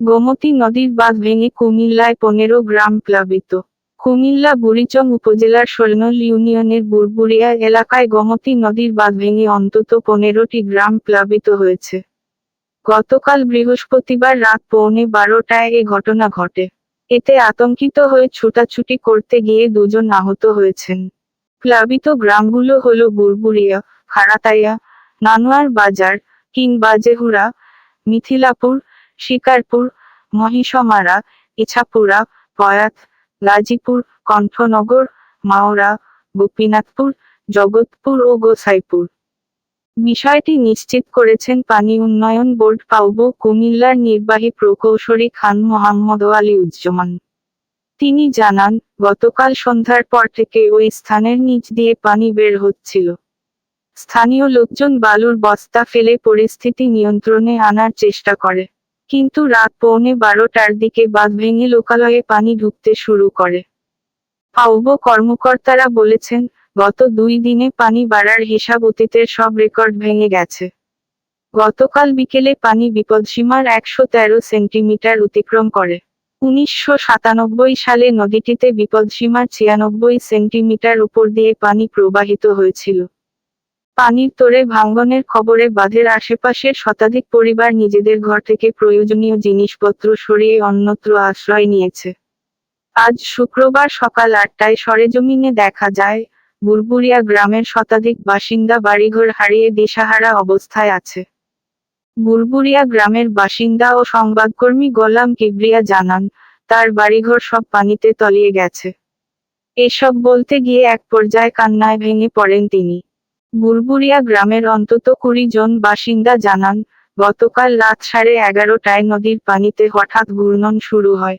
গোমতী নদীর বাঁধ ভেঙে কুমিল্লায় পনেরো গ্রাম প্লাবিত। কুমিল্লা বুড়িচং উপজেলার সৈনল ইউনিয়নের বুরবুরিয়া এলাকায় গোমতী নদীর বাঁধ ভেঙে অন্তত পনেরোটি গ্রাম প্লাবিত হয়েছে। গতকাল বৃহস্পতিবার রাত পৌনে বারোটায় এ ঘটনা ঘটে। এতে আতঙ্কিত হয়ে ছুটাছুটি করতে গিয়ে দুজন আহত হয়েছেন। প্লাবিত গ্রামগুলো হল বুরবুরিয়া খাড়াতাইয়া, নানোয়ার বাজার কিংবাজেহুরা মিথিলাপুর শিকারপুর, মহিষমারা, ইছাপুরা, পয়াত, গাজীপুর, কণ্ঠনগর, মাওরা, গোপীনাথপুর, জগৎপুর ও গোসাইপুর। বিষয়টি নিশ্চিত করেছেন পানি উন্নয়ন বোর্ড পাউবো কুমিল্লার নির্বাহী প্রকৌশলী খান মোহাম্মদ আলী উজ্জমান তিনি জানান, গতকাল সন্ধ্যার পর থেকে ওই স্থানের নিচ দিয়ে পানি বের হচ্ছিল। স্থানীয় লোকজন বালুর বস্তা ফেলে পরিস্থিতি নিয়ন্ত্রণে আনার চেষ্টা করে। কিন্তু রাত পৌনে বারোটার দিকে বাঁধ ভেঙে লোকালয়ে পানি ঢুকতে শুরু করে। পাউবো কর্মকর্তারা বলেছেন, গত দুই দিনে পানি বাড়ার হিসাব অতীতের সব রেকর্ড ভেঙে গেছে। গতকাল বিকেলে পানি বিপদসীমার একশো তেরো সেন্টিমিটার অতিক্রম করে। উনিশশো সাতানব্বই সালে নদীটিতে বিপদসীমার ছিয়ানব্বই সেন্টিমিটার উপর দিয়ে পানি প্রবাহিত হয়েছিল। পানির তোরে ভাঙ্গনের খবরে বাঁধের আশেপাশের শতাধিক পরিবার নিজেদের ঘর থেকে প্রয়োজনীয় জিনিসপত্র সরিয়ে অন্যত্র আশ্রয় নিয়েছে। আজ শুক্রবার সকাল আটটায় সরেজমিনে দেখা যায় বুরবুরিয়া গ্রামের শতাধিক বাসিন্দা বাড়িঘর হারিয়ে দিশাহারা অবস্থায় আছে। বুরবুরিয়া গ্রামের বাসিন্দা ও সংবাদকর্মী গোলাম কিবরিয়া জানান, তার বাড়িঘর সব পানিতে তলিয়ে গেছে। এসব বলতে গিয়ে এক পর্যায়ে কান্নায় ভেঙে পড়েন তিনি। বুরবুরিয়া গ্রামের অন্তত কুড়ি জন বাসিন্দা জানান, গতকাল রাত সাড়ে এগারোটায় নদীর পানিতে হঠাৎ ঘূর্ণন শুরু হয়।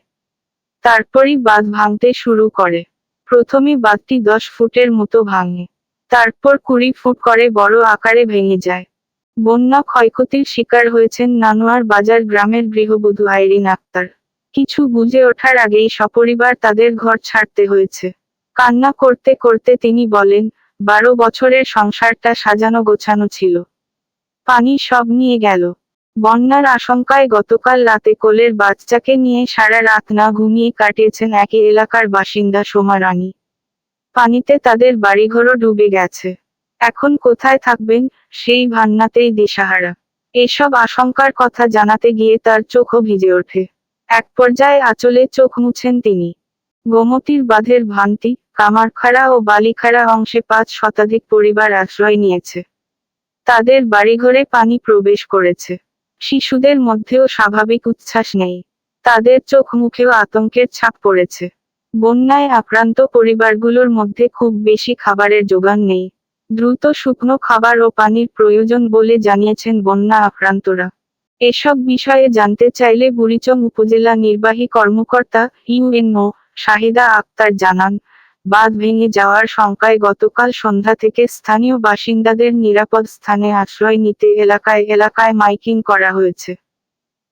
তারপরই বাঁধ ভাঙতে শুরু করে। প্রথমে বাঁধটি দশ ফুটের মতো ভাঙে। তারপর কুড়ি ফুট করে বড় আকারে ভেঙে যায়। বন্যা ক্ষয়ক্ষতির শিকার হয়েছেন নানোয়ার বাজার গ্রামের গৃহবধূ আইরিন আক্তার। কিছু বুঝে ওঠার আগেই সপরিবার তাদের ঘর ছাড়তে হয়েছে। কান্না করতে করতে তিনি বলেন বারো বছরের সংসারটা সাজানো গোছানো ছিল। পানি সব নিয়ে গেল। বন্যার আশঙ্কায় গতকাল রাতে কোলের বাচ্চাকে নিয়ে সারা রাত না ঘুমিয়ে কাটিয়েছেন একই এলাকার বাসিন্দা সোমা রানী। পানিতে তাদের বাড়িঘরও ডুবে গেছে। এখন কোথায় থাকবেন সেই ভান্নাতেই দিশাহারা। এসব আশঙ্কার কথা জানাতে গিয়ে তার চোখও ভিজে ওঠে। এক পর্যায়ে আঁচলে চোখ মুছেন তিনি। গোমতীর বাঁধের ভান্তি কামারখাড়া ও বালিখাড়া অংশে পাঁচ শতাধিক পরিবার আশ্রয় নিয়েছে। তাদের বাড়িঘরে পানি প্রবেশ করেছে। শিশুদের মধ্যেও স্বাভাবিক উচ্ছ্বাস নেই। তাদের চোখ মুখেও আতঙ্কের ছাপ পড়েছে। বন্যায় আক্রান্ত পরিবারগুলোর মধ্যে খুব বেশি খাবারের যোগান নেই। দ্রুত শুকনো খাবার ও পানির প্রয়োজন বলে জানিয়েছেন বন্যা আক্রান্তরা। এসব বিষয়ে জানতে চাইলে বুড়িচং উপজেলা নির্বাহী কর্মকর্তা ইউএনও শাহিদা আক্তার জানান, বাঁধ ভেঙে যাওয়ার শঙ্কায় গতকাল সন্ধ্যা থেকে স্থানীয় বাসিন্দাদের নিরাপদ স্থানে আশ্রয় নিতে এলাকায় এলাকায় মাইকিং করা হয়েছে।